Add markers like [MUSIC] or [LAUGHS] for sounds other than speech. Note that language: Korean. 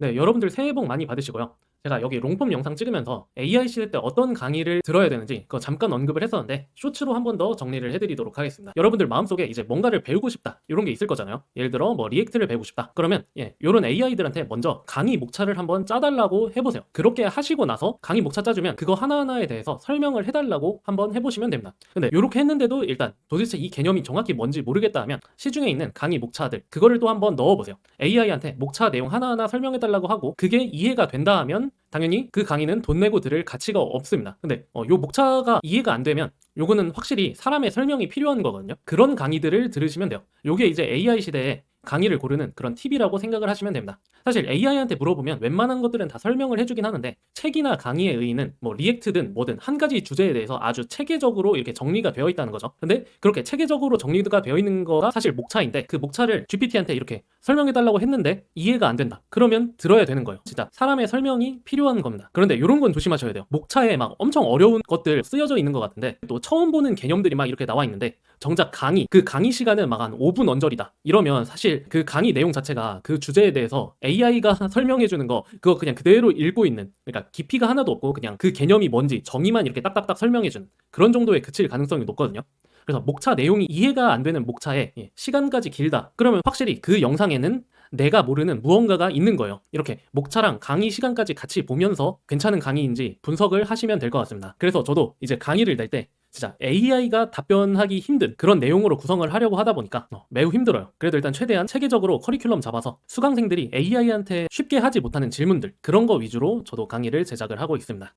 네, 여러분들 새해 복 많이 받으시고요. 제가 여기 롱폼 영상 찍으면서 AI 시대 때 어떤 강의를 들어야 되는지 그거 잠깐 언급을 했었는데 쇼츠로 한 번 더 정리를 해드리도록 하겠습니다. 여러분들 마음속에 이제 뭔가를 배우고 싶다 이런 게 있을 거잖아요. 예를 들어 뭐 리액트를 배우고 싶다. 그러면 예, 이런 AI들한테 먼저 강의 목차를 한번 짜달라고 해보세요. 그렇게 하시고 나서 강의 목차 짜주면 그거 하나하나에 대해서 설명을 해달라고 한번 해보시면 됩니다. 근데 이렇게 했는데도 일단 도대체 이 개념이 정확히 뭔지 모르겠다 하면 시중에 있는 강의 목차들 그거를 또 한번 넣어보세요. AI한테 목차 내용 하나하나 설명해달라고 하고 그게 이해가 된다 하면 당연히 그 강의는 돈 내고 들을 가치가 없습니다. 근데 어, 요 목차가 이해가 안 되면 요거는 확실히 사람의 설명이 필요한 거거든요. 그런 강의들을 들으시면 돼요. 요게 이제 AI 시대에 강의를 고르는 그런 팁이라고 생각을 하시면 됩니다. 사실 AI한테 물어보면 웬만한 것들은 다 설명을 해주긴 하는데 책이나 강의에 의의는 뭐 리액트든 뭐든 한 가지 주제에 대해서 아주 체계적으로 이렇게 정리가 되어 있다는 거죠. 근데 그렇게 체계적으로 정리가 되어 있는 거가 사실 목차인데 그 목차를 GPT한테 이렇게 설명해달라고 했는데 이해가 안 된다. 그러면 들어야 되는 거예요. 진짜 사람의 설명이 필요한 겁니다. 그런데 이런 건 조심하셔야 돼요. 목차에 막 엄청 어려운 것들 쓰여져 있는 것 같은데 또 처음 보는 개념들이 막 이렇게 나와 있는데 정작 강의 그 강의 시간은 막 한 5분 언저리다 이러면 사실 그 강의 내용 자체가 그 주제에 대해서 AI가 [LAUGHS] 설명해 주는 거 그거 그냥 그대로 읽고 있는 그러니까 깊이가 하나도 없고 그냥 그 개념이 뭔지 정의만 이렇게 딱딱딱 설명해 주는 그런 정도에 그칠 가능성이 높거든요. 그래서 목차 내용이 이해가 안 되는 목차에 예, 시간까지 길다. 그러면 확실히 그 영상에는 내가 모르는 무언가가 있는 거예요. 이렇게 목차랑 강의 시간까지 같이 보면서 괜찮은 강의인지 분석을 하시면 될 것 같습니다. 그래서 저도 이제 강의를 낼 때 진짜 AI가 답변하기 힘든 그런 내용으로 구성을 하려고 하다 보니까 어, 매우 힘들어요. 그래도 일단 최대한 체계적으로 커리큘럼 잡아서 수강생들이 AI한테 쉽게 하지 못하는 질문들 그런 거 위주로 저도 강의를 제작을 하고 있습니다.